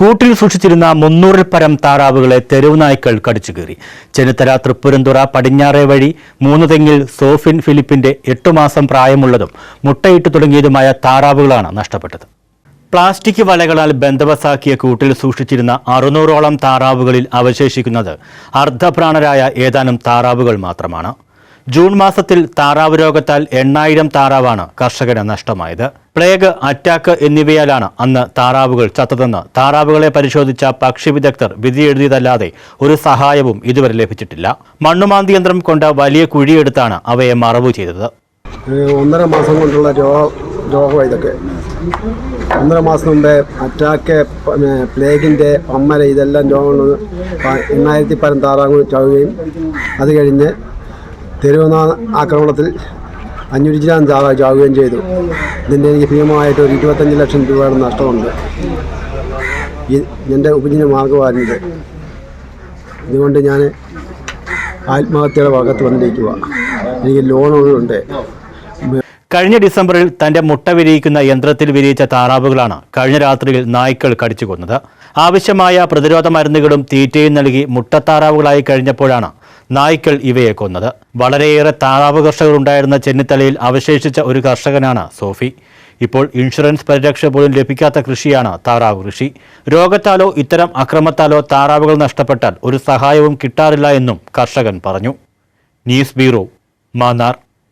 കൂട്ടിൽ സൂക്ഷിച്ചിരുന്ന മുന്നൂറിൽ പരം താറാവുകളെ തെരുവ് നായ്ക്കൾ കടിച്ചു കീറി. ചെന്നിത്തല തൃപ്പൂരന്തുറ പടിഞ്ഞാറേ വഴി മൂന്ന് തെങ്ങിൽ സോഫിൻ ഫിലിപ്പിന്റെ എട്ടു മാസം പ്രായമുള്ളതും മുട്ടയിട്ട് തുടങ്ങിയതുമായ താറാവുകളാണ് നഷ്ടപ്പെട്ടത്. പ്ലാസ്റ്റിക് വലകളാൽ ബന്ധവസാക്കിയ കൂട്ടിൽ സൂക്ഷിച്ചിരുന്ന അറുന്നൂറോളം താറാവുകളിൽ അവശേഷിക്കുന്നത് അർദ്ധപ്രാണരായ ഏതാനും താറാവുകൾ മാത്രമാണ്. ജൂൺ മാസത്തിൽ താറാവ് രോഗത്താൽ എണ്ണായിരം താറാവാണ് കർഷകന് നഷ്ടമായത്. പ്ലേഗ് അറ്റാക്ക് എന്നിവയാലാണ് അന്ന് താറാവുകൾ ചത്തതെന്ന് താറാവുകളെ പരിശോധിച്ച പക്ഷി വിദഗ്ധർ വിധിയെഴുതിയതല്ലാതെ ഒരു സഹായവും ഇതുവരെ ലഭിച്ചിട്ടില്ല. മണ്ണുമാന്തി യന്ത്രം കൊണ്ട് വലിയ കുഴിയെടുത്താണ് അവയെ മറവ് ചെയ്തത്. ഒന്നര മാസം കൊണ്ടുള്ള രോഗ ഇതൊക്കെ. ഒന്നര മാസം മുമ്പേ അറ്റാക്ക് പ്ലേഗിന്റെ പമ്മര ഇതെല്ലാം രോഗങ്ങൾ എണ്ണായിരത്തി പരം താറാവ് ചാവുകയും അത് കഴിഞ്ഞ് തെരുവുനാ ആക്രമണത്തിൽ അഞ്ഞൂറ്റി ഗ്രാം താറാവ് ചാവുകയും ചെയ്തു. ഇതിന്റെ എനിക്ക് ഭീമമായിട്ട് ഒരു ഇരുപത്തഞ്ച് ലക്ഷം രൂപയുടെ നഷ്ടമുണ്ട്. ഈ എന്റെ ഉപജീവന മാർഗമായിരുന്നത് ഇതുകൊണ്ട് ഞാൻ ആത്മഹത്യയുടെ ഭാഗത്ത് വന്നിരിക്കുക എനിക്ക് ലോണുകളുണ്ട് കഴിഞ്ഞ ഡിസംബറിൽ തന്റെ മുട്ട വിരിയിക്കുന്ന യന്ത്രത്തിൽ വിരിയിച്ച താറാവുകളാണ് കഴിഞ്ഞ രാത്രിയിൽ നായ്ക്കൾ കടിച്ചു കൊന്നത്. ആവശ്യമായ പ്രതിരോധ മരുന്നുകളും തീറ്റയും നൽകി മുട്ടത്താറാവുകളായി കഴിഞ്ഞപ്പോഴാണ് നായ്ക്കൾ ഇവയെ കൊന്നത്. വളരെയേറെ താറാവ് കർഷകർ ഉണ്ടായിരുന്ന ചെന്നിത്തലയിൽ അവശേഷിച്ച ഒരു കർഷകനാണ് സോഫി. ഇപ്പോൾ ഇൻഷുറൻസ് പരിരക്ഷ പോലും ലഭിക്കാത്ത കൃഷിയാണ് താറാവ് കൃഷി. രോഗത്താലോ ഇത്തരം അക്രമത്താലോ താറാവുകൾ നഷ്ടപ്പെട്ടാൽ ഒരു സഹായവും കിട്ടാറില്ല എന്നും കർഷകൻ പറഞ്ഞു. News bureau Mannar.